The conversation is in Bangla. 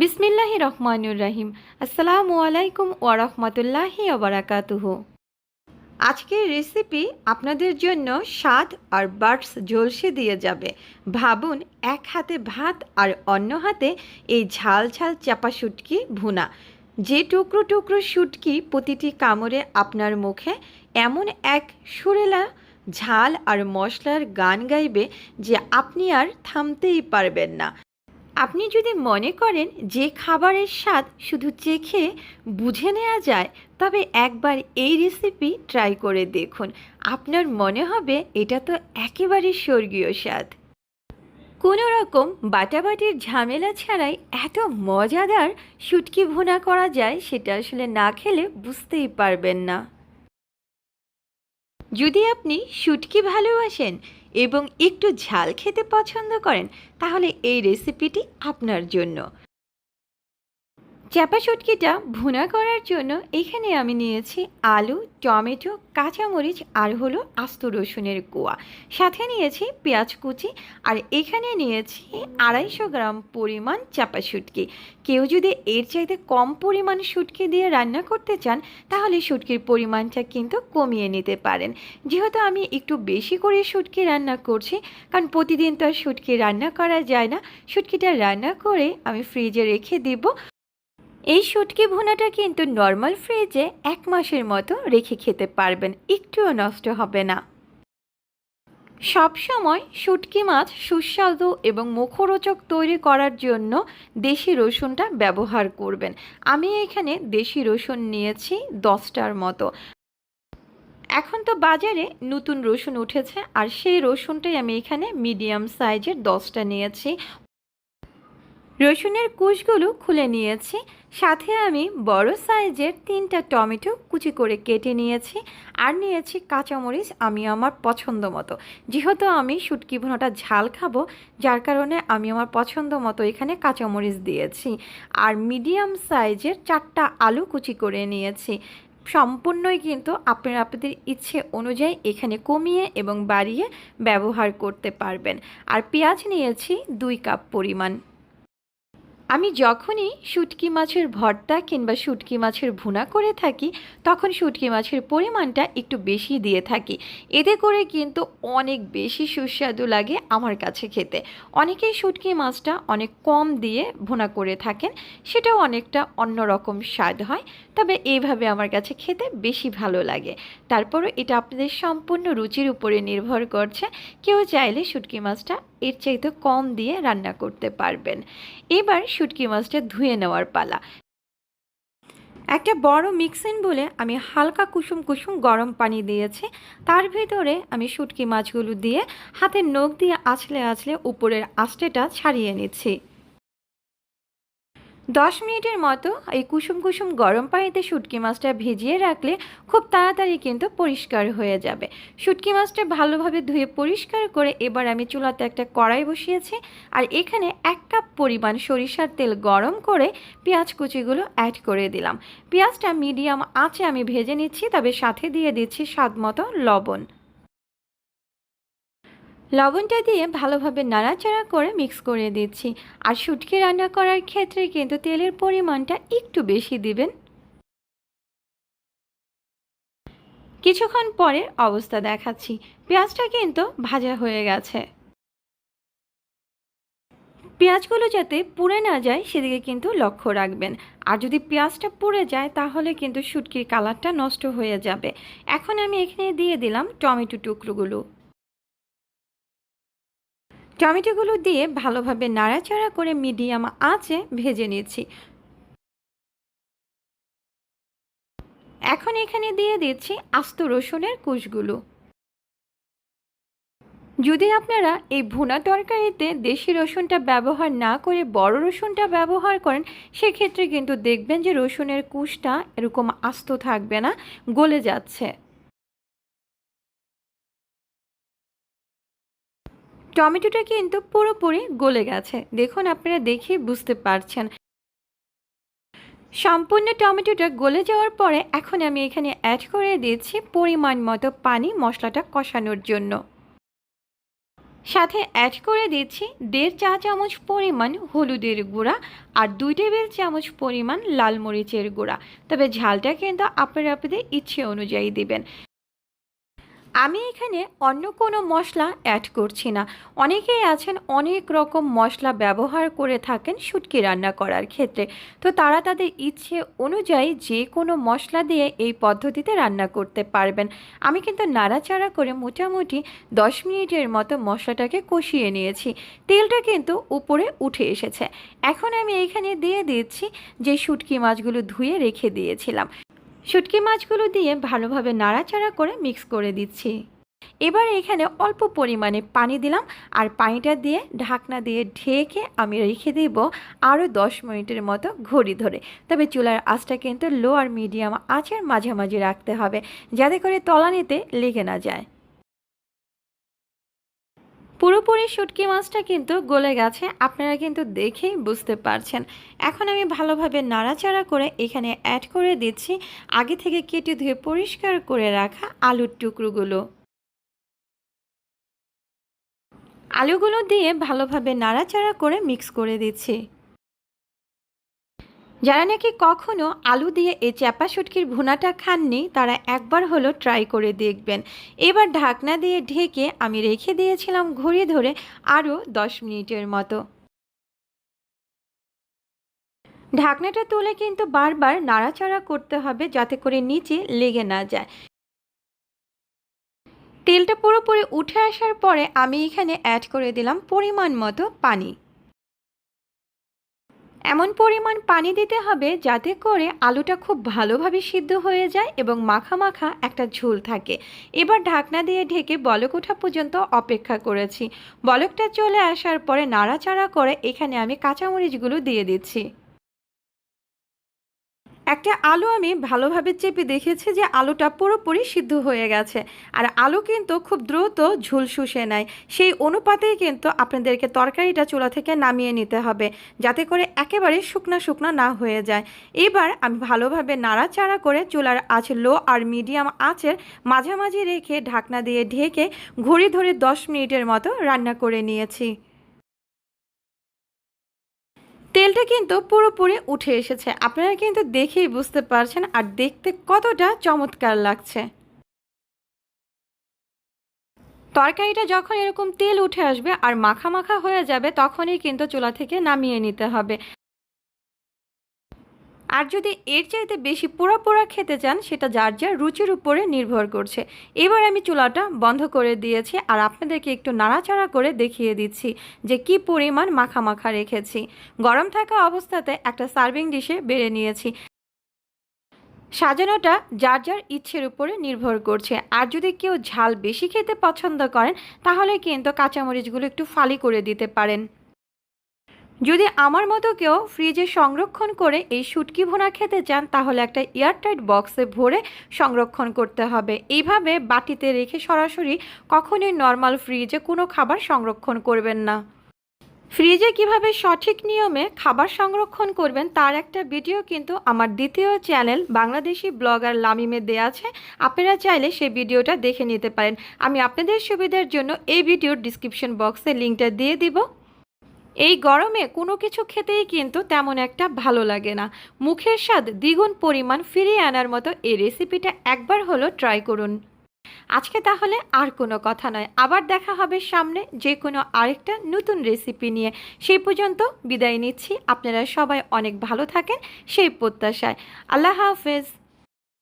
বিসমিল্লাহ রহমানুর রাহিম। আসসালামু আলাইকুম ওয়া রাহমাতুল্লাহি ওয়া আজকের রেসিপি আপনাদের জন্য স্বাদ আর বার্ডস ঝলসে দিয়ে যাবে। ভাবুন, এক হাতে ভাত আর অন্য হাতে এই ঝাল ঝাল চাপা শুটকি ভুনা। যে টুকরো টুকরো শুটকি প্রতিটি কামড়ে আপনার মুখে, এমন এক সুরেলা ঝাল আর মশলার গান গাইবে যে আপনি আর থামতেই পারবেন না। আপনি যদি মনে করেন যে খাবারের স্বাদ শুধু চেখে বুঝে নেওয়া যায়, তবে একবার এই রেসিপি ট্রাই করে দেখুন। আপনার মনে হবে এটা তো একেবারে স্বর্গীয় স্বাদ। কোনো রকম বাটাবাটির ঝামেলা ছাড়াই এত মজাদার শুটকি ভুনা করা যায়, সেটা আসলে না খেলে বুঝতেই পারবেন না। যদি আপনি শুটকি ভালোবাসেন এবং একটু ঝাল খেতে পছন্দ করেন, তাহলে এই রেসিপিটি আপনার জন্য। চাপা শুটকিটা ভুনা করার জন্য এখানে আমি নিয়েছি আলু, টমেটো, কাঁচামরিচ আর হলো আস্ত রসুনের কোয়া সাথে নিয়েছি পেঁয়াজ কুচি আর এখানে নিয়েছি আড়াইশো গ্রাম পরিমাণ চাপা শুটকি। কেউ যদি এর চাইতে কম পরিমাণ শুটকি দিয়ে রান্না করতে চান, তাহলে শুটকির পরিমাণটা কিন্তু কমিয়ে নিতে পারেন। যেহেতু আমি একটু বেশি করে শুটকি রান্না করছি, কারণ প্রতিদিন তো আর শুটকি রান্না করা যায় না, শুটকিটা রান্না করে আমি ফ্রিজে রেখে দিব। এই শুটকি ভুনাটা কিন্তু নর্মাল ফ্রিজে এক মাসের মতো রেখে খেতে পারবেন, একটুও নষ্ট হবে না। সব সময় শুটকি মাছ সুস্বাদু এবং মুখরোচক তৈরি করার জন্য দেশি রসুনটা ব্যবহার করবেন। আমি এখানে দেশি রসুন নিয়েছি দশটার মতো। এখন তো বাজারে নতুন রসুন উঠেছে, আর সেই রসুনটাই আমি এখানে মিডিয়াম সাইজের দশটা নিয়েছি। রসুনের কুশগুলো খুলে নিয়েছি। সাথে আমি বড় সাইজের তিনটা টমেটো কুচি করে কেটে নিয়েছি আর নিয়েছি কাঁচামরিচ আমি আমার পছন্দ মতো। যেহেতু আমি শুটকি ভুনাটা ঝাল খাব, যার কারণে আমি আমার পছন্দ মতো এখানে কাঁচামরিচ দিয়েছি। আর মিডিয়াম সাইজের চারটা আলু কুচি করে নিয়েছি। সম্পূর্ণই কিন্তু আপনার আপনাদের ইচ্ছে অনুযায়ী এখানে কমিয়ে এবং বাড়িয়ে ব্যবহার করতে পারবেন। আর পেঁয়াজ নিয়েছি দুই কাপ পরিমাণ। আমি যখনই শুটকি মাছের ভর্তা কিংবা শুটকি মাছের ভুনা করে থাকি, তখন শুটকি মাছের পরিমাণটা একটু বেশি দিয়ে থাকি। এতে করে কিন্তু অনেক বেশি সুস্বাদু লাগে আমার কাছে খেতে। অনেকেই শুটকি মাছটা অনেক কম দিয়ে ভুনা করে থাকেন, সেটাও অনেকটা অন্যরকম স্বাদ হয়। তবে এইভাবে আমার কাছে খেতে বেশি ভালো লাগে। তারপরও এটা আপনাদের সম্পূর্ণ রুচির উপরে নির্ভর করছে। কেউ চাইলে শুটকি মাছটা এর চাইতে কম দিয়ে রান্না করতে পারবেন। এবার শুটকি মাছটা ধুয়ে নেওয়ার পালা। একটা বড় মিক্সিং বলে আমি হালকা কুসুম কুসুম গরম পানি দিয়েছি। তার ভিতরে আমি শুটকি মাছগুলো দিয়ে হাতের নখ দিয়ে আছলে আছলে উপরের আঁচটেটা ছাড়িয়ে নিচ্ছি। দশ মিনিটের মতো এই কুসুম কুসুম গরম পানিতে শুটকি মাছটা ভিজিয়ে রাখলে খুব তাড়াতাড়ি কিন্তু পরিষ্কার হয়ে যাবে। শুটকি মাছটা ভালোভাবে ধুয়ে পরিষ্কার করে এবার আমি চুলাতে একটা কড়াই বসিয়েছি আর এখানে এক কাপ পরিমাণ সরিষার তেল গরম করে পেঁয়াজ কুচিগুলো অ্যাড করে দিলাম। পেঁয়াজটা মিডিয়াম আঁচে আমি ভেজে নিচ্ছি, তবে সাথে দিয়ে দিচ্ছি স্বাদ মতো লবণ। লবণটা দিয়ে ভালোভাবে নাড়াচাড়া করে মিক্স করে দিচ্ছি। আর শুটকি রান্না করার ক্ষেত্রে কিন্তু তেলের পরিমাণটা একটু বেশি দিবেন। কিছুক্ষণ পরে অবস্থা দেখাচ্ছি। পেঁয়াজটা কিন্তু ভাজা হয়ে গেছে। পেঁয়াজগুলো যাতে পুড়ে না যায়, সেদিকে কিন্তু লক্ষ্য রাখবেন। আর যদি পেঁয়াজটা পুড়ে যায়, তাহলে কিন্তু শুটকির কালারটা নষ্ট হয়ে যাবে। এখন আমি এখানে দিয়ে দিলাম টমেটো টুকরোগুলো। টমেটোগুলো দিয়ে ভালোভাবে নাড়াচাড়া করে মিডিয়াম আঁচে ভেজে নিয়েছি। এখন এখানে দিয়ে দিচ্ছি আস্ত রসুনের কুশগুলো। যদি আপনারা এই ভুনা তরকারিতে দেশি রসুনটা ব্যবহার না করে বড় রসুনটা ব্যবহার করেন, সেক্ষেত্রে কিন্তু দেখবেন যে রসুনের কুশটা এরকম আস্ত থাকবে না, গলে যাচ্ছে। টমেটোটা কিন্তু পুরোপুরি গলে গেছে। দেখুন, আপনারা দেখে বুঝতে পারছেন। সম্পূর্ণ টমেটোটা গলে যাওয়ার পরে এখন আমি এখানে অ্যাড করে দিয়েছি পরিমাণ মতো পানি মশলাটা কষানোর জন্য। সাথে অ্যাড করে দিচ্ছি দেড় চা চামচ পরিমাণ হলুদের গুঁড়া আর দুই টেবিল চামচ পরিমাণ লাল মরিচের গুঁড়া। তবে ঝালটা কিন্তু আপনারা আপনাদের ইচ্ছে অনুযায়ী দিবেন। আমি এখানে অন্য কোনো মশলা অ্যাড করছি না। অনেকেই আছেন অনেক রকম মশলা ব্যবহার করে থাকেন শুটকি রান্না করার ক্ষেত্রে। তো তারা তাদের ইচ্ছে অনুযায়ী যে কোনো মশলা দিয়ে এই পদ্ধতিতে রান্না করতে পারবেন। আমি কিন্তু নাড়াচাড়া করে মোটামুটি দশ মিনিটের মতো মশলাটাকে কষিয়ে নিয়েছি। তেলটা কিন্তু উপরে উঠে এসেছে। এখন আমি এখানে দিয়ে দিচ্ছি যে শুটকি মাছগুলো ধুয়ে রেখে দিয়েছিলাম। শুটকি মাছগুলো দিয়ে ভালোভাবে নাড়াচাড়া করে মিক্স করে দিচ্ছি। এবার এখানে অল্প পরিমাণে পানি দিলাম আর পানিটা দিয়ে ঢাকনা দিয়ে ঢেকে আমি রেখে দেব আরও দশ মিনিটের মতো ঘড়ি ধরে। তবে চুলার আঁচটা কিন্তু লো আর মিডিয়াম আঁচের মাঝামাঝি রাখতে হবে, যাতে করে তলানিতে লেগে না যায়। পুরোপুরি শুটকি মাছটা কিন্তু গলে গেছে। আপনারা কিন্তু দেখেই বুঝতে পারছেন। এখন আমি ভালোভাবে নাড়াচাড়া করে এখানে অ্যাড করে দিচ্ছি। আগে থেকে কেটে ধুয়ে পরিষ্কার করে রাখা আলুর টুকরোগুলো। আলুগুলো দিয়ে ভালোভাবে নাড়াচাড়া করে মিক্স করে দিচ্ছি। যারা নাকি কখনো আলু দিয়ে এই চ্যাপা শুটকির ভুনাটা খাননি, তারা একবার হলো ট্রাই করে দেখবেন। এবার ঢাকনা দিয়ে ঢেকে আমি রেখে দিয়েছিলাম ঘুরিয়ে ধরে আরও দশ মিনিটের মতো। ঢাকনাটা তুলে কিন্তু বারবার নাড়াচাড়া করতে হবে যাতে করে নিচে লেগে না যায়। তেলটা পুরোপুরি উঠে আসার পরে আমি এখানে অ্যাড করে দিলাম পরিমাণ মতো পানি। এমন পরিমাণ পানি দিতে হবে যাতে করে আলুটা খুব ভালোভাবে সিদ্ধ হয়ে যায় এবং মাখা মাখা একটা ঝোল থাকে। এবার ঢাকনা দিয়ে ঢেকে বলক ওঠা পর্যন্ত অপেক্ষা করেছি। বলকটা চলে আসার পরে নাড়াচাড়া করে এখানে আমি কাঁচামরিচগুলো দিয়ে দিচ্ছি। একটা আলু আমি ভালোভাবে চেপে দেখেছি যে আলুটা পুরোপুরি সিদ্ধ হয়ে গেছে। আর আলু কিন্তু খুব দ্রুত ঝুল শুষে নেয়। সেই অনুপাতেই কিন্তু আপনাদেরকে তরকারিটা চুলা থেকে নামিয়ে নিতে হবে, যাতে করে একেবারে শুকনা শুকনা না হয়ে যায়। এবার আমি ভালোভাবে নাড়াচাড়া করে চুলার আঁচ লো আর মিডিয়াম আঁচের মাঝামাঝি রেখে ঢাকনা দিয়ে ঢেকে ঘড়ি ধরে দশ মিনিটের মতো রান্না করে নিয়েছি। তেলটা কিন্তু পুরোপুরি উঠে এসেছে। আপনারা কিন্তু দেখেই বুঝতে পারছেন আর দেখতে কতটা চমৎকার লাগছে। তরকারিটা যখন এরকম তেল উঠে আসবে আর মাখা মাখা হয়ে যাবে, তখনই কিন্তু চুলা থেকে নামিয়ে নিতে হবে। আর যদি এর চাইতে বেশি পোড়া পোড়া খেতে চান, সেটা যার যার রুচির উপরে নির্ভর করছে। এবার আমি চুলাটা বন্ধ করে দিয়েছি আর আপনাদেরকে একটু নাড়াচাড়া করে দেখিয়ে দিচ্ছি যে কি পরিমাণ মাখা মাখা রেখেছি। গরম থাকা অবস্থাতে একটা সার্ভিং ডিশে বেড়ে নিয়েছি। সাজানোটা যার যার ইচ্ছের উপরে নির্ভর করছে। আর যদি কেউ ঝাল বেশি খেতে পছন্দ করেন, তাহলে কিন্তু কাঁচামরিচগুলো একটু ফালি করে দিতে পারেন। যদি আমার মতো কেউ ফ্রিজে সংরক্ষণ করে এই শুটকি ভোনা খেতে চান, তাহলে একটা এয়ারটাইট বক্সে ভরে সংরক্ষণ করতে হবে। এইভাবে বাটিতে রেখে সরাসরি কখনোই নর্মাল ফ্রিজে কোনো খাবার সংরক্ষণ করবেন না। ফ্রিজে কীভাবে সঠিক নিয়মে খাবার সংরক্ষণ করবেন, তার একটা ভিডিও কিন্তু আমার দ্বিতীয় চ্যানেল বাংলাদেশি ব্লগার লামিমে দেয়া আছে। আপনারা চাইলে সেই ভিডিওটা দেখে নিতে পারেন। আমি আপনাদের সুবিধার জন্য এই ভিডিওর ডিসক্রিপশন বক্সে লিঙ্কটা দিয়ে দিব। এই গরমে কোনো কিছু খেতেই কিন্তু তেমন একটা ভালো লাগে না। মুখের স্বাদ, দ্বিগুণ পরিমাণ ফিরিয়ে আনার মতো এই রেসিপিটা একবার হলো ট্রাই করুন। আজকে তাহলে আর কোনো কথা নয়। আবার দেখা হবে সামনে যে কোনো আরেকটা নতুন রেসিপি নিয়ে। সেই পর্যন্ত বিদায় নিচ্ছি। আপনারা সবাই অনেক ভালো থাকেন সেই প্রত্যাশায়। আল্লাহ হাফেজ।